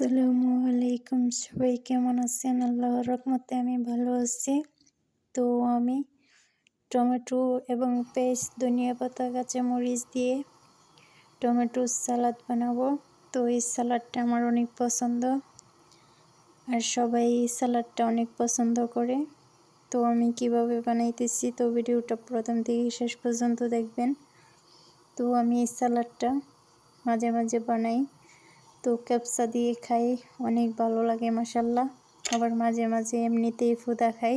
আসসালামু আলাইকুম সবাই, কেমন আছেন? আল্লাহর রহমতে আমি ভালো আছি। তো আমি টমেটো এবং পেস্ট, ধনিয়া পাতা কাঁচা মরিচ দিয়ে টমেটো সালাদ বানাবো। তো এই সালাদটা আমার অনেক পছন্দ আর সবাই এই সালাদটা অনেক পছন্দ করে। তো আমি কীভাবে বানাইতেছি, তো ভিডিওটা প্রথম থেকে শেষ পর্যন্ত দেখবেন। তো আমি এই সালাদটা মাঝে মাঝে বানাই। তো ক্যাপসা দিয়ে খাই, অনেক ভালো লাগে মাসাল্লাহ আবার মাঝে মাঝে এমনিতেই ফুদা খাই,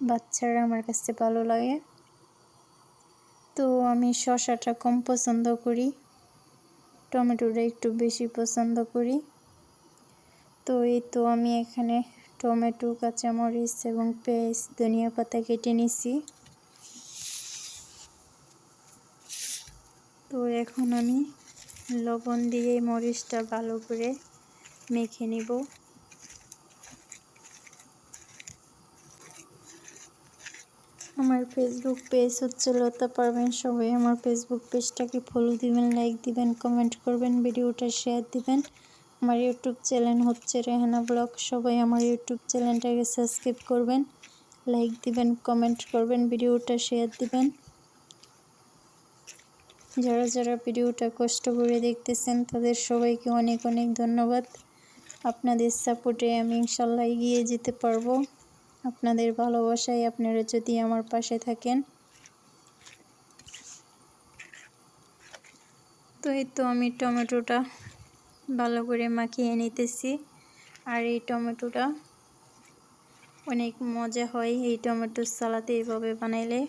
বাচ্চারা আমার কাছে ভালো লাগে। তো আমি শশাটা কম পছন্দ করি, টমেটোটা একটু বেশি পছন্দ করি। তো এই তো আমি এখানে টমেটো, কাঁচামরিচ এবং পেঁয়াজ, ধনিয়া পাতা কেটে নিছি। তো এখন আমি লবণ দিয়ে মরিচটা ভালো করে মেখে নিব। আমার ফেসবুক পেজ হচ্ছে লতা পারবেন সবাই। আমার ফেসবুক পেজটাকে ফলো দিবেন লাইক দিবেন কমেন্ট করবেন, ভিডিওটা শেয়ার দিবেন। আমার ইউটিউব চ্যানেল হচ্ছে রেহানা ব্লগ। সবাই আমার ইউটিউব চ্যানেলটাকে সাবস্ক্রাইব করবেন লাইক দিবেন কমেন্ট করবেন, ভিডিওটা শেয়ার দিবেন। যারা যারা ভিডিওটা কষ্ট করে দেখতেছেন, তাদের সবাইকে অনেক অনেক ধন্যবাদ। আপনাদের সাপোর্টে আমি ইনশাল্লাহ এগিয়ে যেতে পারব। আপনাদের ভালোবাসায় আপনারা যদি আমার পাশে থাকেন। তো এই তো আমি টমেটোটা ভালো করে মাখিয়ে নিতেছি। আর এই টমেটোটা অনেক মজা হয় এই টমেটোর সালাতে এইভাবে বানাইলে।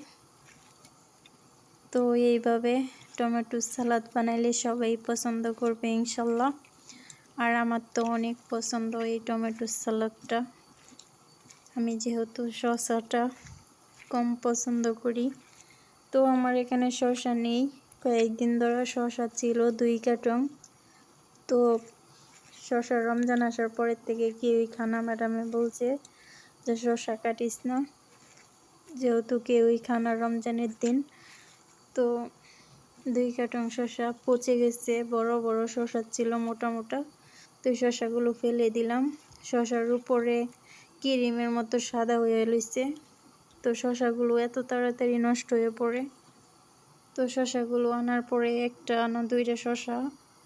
তো এইভাবে টমেটো সালাদ বানাইলে সবাই পছন্দ করবে ইনশাল্লাহ। আর আমার তো অনেক পছন্দ এই টমেটো সালাদটা। আমি যেহেতু শসাটা কম পছন্দ করি, তো আমার এখানে শসা নেই। কয়েকদিন ধরে শসা ছিল দুই কার্টন। তো শসা রমজান আসার পরের থেকে কি ওই খানা ম্যাডামে বলছে যে, শসা কাটিস না। যেহেতু কেউই খানা রমজানের দিন, তো দুই কার্টন শসা পচে গেছে, বড় বড় শসা ছিল মোটা মোটা। তো শসাগুলো ফেলে দিলাম। শসার উপরে ক্রিমের মতো সাদা হয়ে লইছে তো শসাগুলো এত তাড়াতাড়ি নষ্ট হয়ে পড়ে। তো শসাগুলো আনার পরে একটা না দুইটা শসা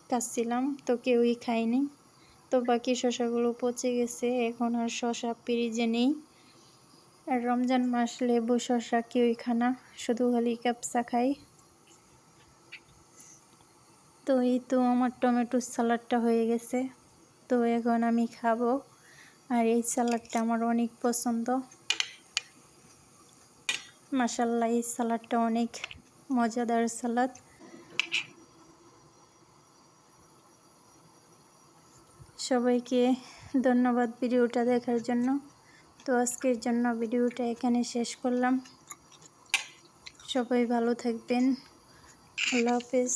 কাটছিলাম তো কেউই খায়নি। তো বাকি শসাগুলো পচে গেছে, এখন আর শসা পিরিজে নেই। আর রমজান মাস লেবু শসা কেউই খানা শুধু খালি ক্যাপসা খাই তো এই তো আমার টমেটোর সালাডটা হয়ে গেছে। তো এখন আমি খাব। আর এই সালাডটা আমার অনেক পছন্দ। মাসাল্লাহ এই সালাডটা অনেক মজাদার সালাদ। সবাইকে ধন্যবাদ ভিডিওটা দেখার জন্য। তো আজকের জন্য ভিডিওটা এখানে শেষ করলাম। সবাই ভালো থাকবেন। আল্লাহ হাফেজ।